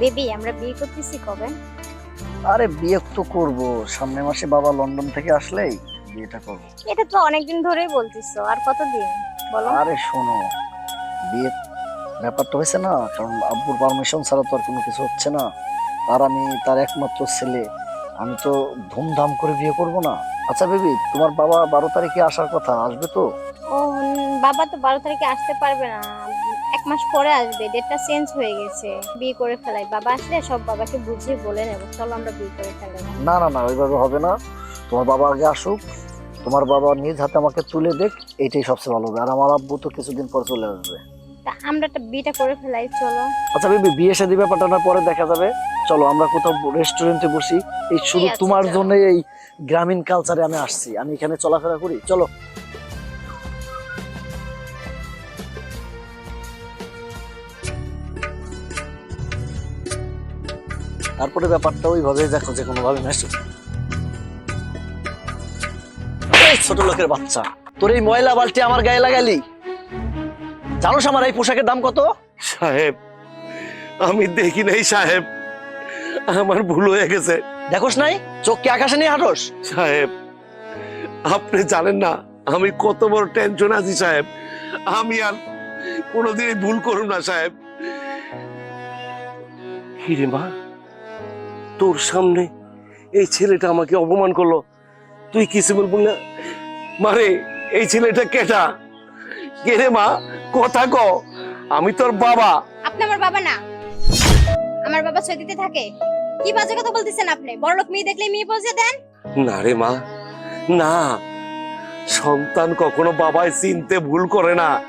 Baby আমরা বিয়ে করতেছি কবে? আরে বিয়ে তো করব। সামনে মাসে বাবা লন্ডন থেকে আসলেই বিয়েটা করব। এটা তো অনেকদিন ধরেই বলতিছো আর কতদিন? বলো। আরে শোনো বিয়ে ব্যাপারটা হয়েছে না কারণ আব্বুর পারমিশন ছাড়া তো আর কোনো কিছু হচ্ছে না। আর আমি তার একমাত্র ছেলে আমি তো ধুমধাম করে বিয়ে করব না। আচ্ছা বেবি তোমার বাবা বারো তারিখে আসার কথা আসবে তো? ও বাবা তো বারো তারিখে আসতে পারবে না। মাস পরে আসবে ডেটটা চেঞ্জ হয়ে গেছে। বিয়ে করে ফেলাই বাবা আসলে সব বাবাকে বুঝিয়ে বলে নেব চলো আমরা বিয়ে করে ফেলাই। না না না ওইভাবে হবে না। তোমার বাবা আগে আসুক তোমার বাবা নিজ হাতে আমাকে তুলে দেখ এটাই সবচেয়ে ভালো হবে। আর আমার আব্বু তো কিছুদিন পর চলে আসবে। তা আমরা একটা বিয়েটা করে ফেলাই চলো। আচ্ছা বেবি বিয়ে শাদী ব্যাপারটা না পরে দেখা যাবে। চলো আমরা কোথাও রেস্টুরেন্টে বসি। এই শুধু তোমার। জন্য এই গ্রামীণ কালচারে আমি আসছি। আমি এখানে চলাফেরা করি। চলো। তারপরে ব্যাপারটা ওইভাবে দেখো যে কোনো ভাবে মেশো ছোট লোকের বাচ্চা তোর এই ময়লা বালতি আমার গায়ে লাগালি? জানোস আমার এই পোশাকের দাম কত? সাহেব আমি দেখি নাই সাহেব। আমার ভুল হয়ে গেছে। দেখোস নাই? চোখ কি আকাশে নিয়ে হাঁটোস? সাহেব আপনি জানেন না আমি কত বড় টেনশন আছি সাহেব। আমি আর কোনোদিন এই ভুল করুন না সাহেব। হিরে মা তোর সামনে এই ছেলেটা আমাকে অপমান করল। তুই কিছু বলবি না মারে এই ছেলেটা কেটা? কে রে মা? কথা ক। আমি তোর বাবা। আপনি আমার বাবা না। আমার বাবা সৈদিতে থাকে। কি বাজে কথা বলতেছেন আপনি? বড় লোক মেয়ে দেখলে মেয়ে পৌঁছে দেন। না রে মা না। সন্তান কখনো বাবায় চিনতে ভুল করে না।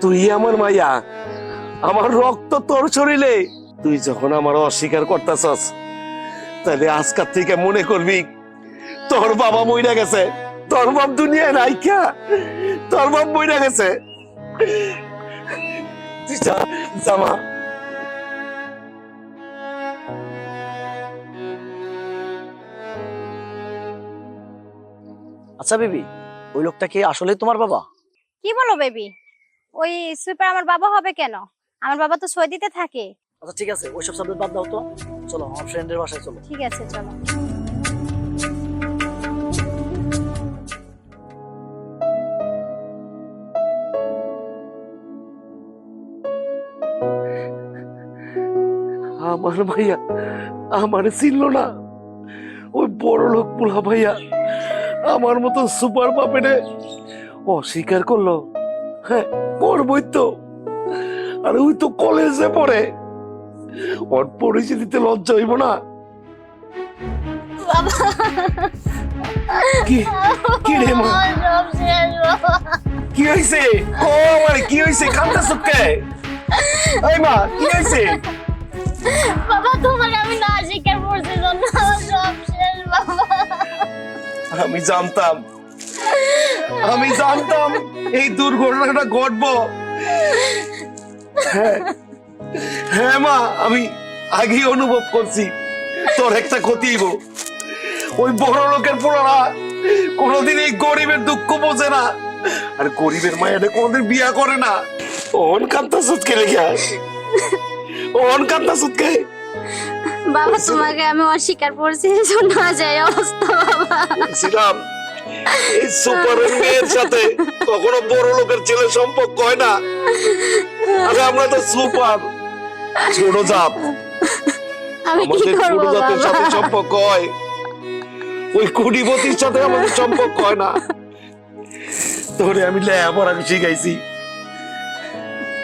তুই আমার মাইয়া। আমার রক্ত তোর শরীরে। তুই যখন আমার অস্বীকার করতেছস তাহলে আজকার থেকে মনে করবি তোর বাবা মইরা গেছে তোর বাপ দুনিয়ায় নাইকা তোর বাপ মইরা গেছে। জামা আচ্ছা বেবি ওই লোকটা কি আসলে তোমার বাবা? কি বলো বেবি? ওই সুপার আমার বাবা হবে কেন? আমার বাবা তো সৈদিতে থাকে। আচ্ছা ঠিক আছে ওইসব সাবজেক্ট বাদ দাও তো। চলো আমার ফ্রেন্ডের বাসায় চলো। ঠিক আছে চলো। আমার ভাইয়া আমার ছিল না। ওই বড় লোক পুলা ভাইয়া আমার মতো সুপার পাপেটে অস্বীকার করল। হ্যাঁ করবই তো। আর ওই তো কলেজে পড়ে। ওর পরিচিতিতে লজ্জা হইব না। কি? কি রে মা? কি হয়েছে ও আমার কি সুটকে এই মা কি হয়েছে বাবা তোমার আমি না করছি জন্য সব শেষ বাবা। আমি জানতাম। আমি জানতাম এই দুর্ঘটনাটা ঘটবো। হ্যাঁ হ্যাঁ মা আমি আগেই অনুভব করছি। তোর একটা ক্ষতি ওই বড় লোকের পোড়ারা কোনোদিন এই গরিবের দুঃখ বোঝে না। আর গরিবের মায়েরা কোনোদিন বিয়া করে না। ওন কান্তা সুতকে ওন কান্তা সুতকে। বাবা তোমাকে আমি অস্বীকার করছি জন্য যায় অবস্থা বাবা। এই সুপারের মেয়ের সাথে কখনো বড় লোকের ছেলে সম্পর্ক হয় না। আরে আমরা তো সুপার। ছোট জাত। আমি কি করব জাতের সাথে সম্পর্ক হয়। ওই কোটিপতির সাথে আমাদের সম্পর্ক হয় না। তোরে আমি লেখাপড়া শিখাইছি।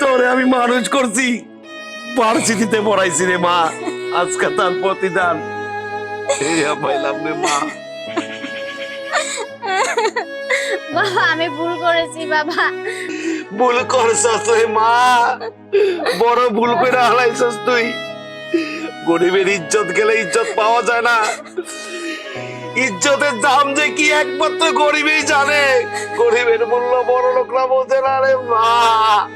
তোরে আমি মানুষ করছি। ভার্সিটিতে পড়াইছি রে মা। আজকে তার প্রতিদান। এই পাইলাম রে মা। বাবা, আমি ভুল করেছি, বাবা। ভুল করছস তুই, মা। বড় ভুল করে হারাইছস তুই। গরিবের ইজ্জত গেলে ইজ্জত পাওয়া যায় না। ইজ্জতের দাম যে কি একমাত্র গরিবই জানে। গরিবের মূল্য বড় লোকরা বোঝে না রে, মা।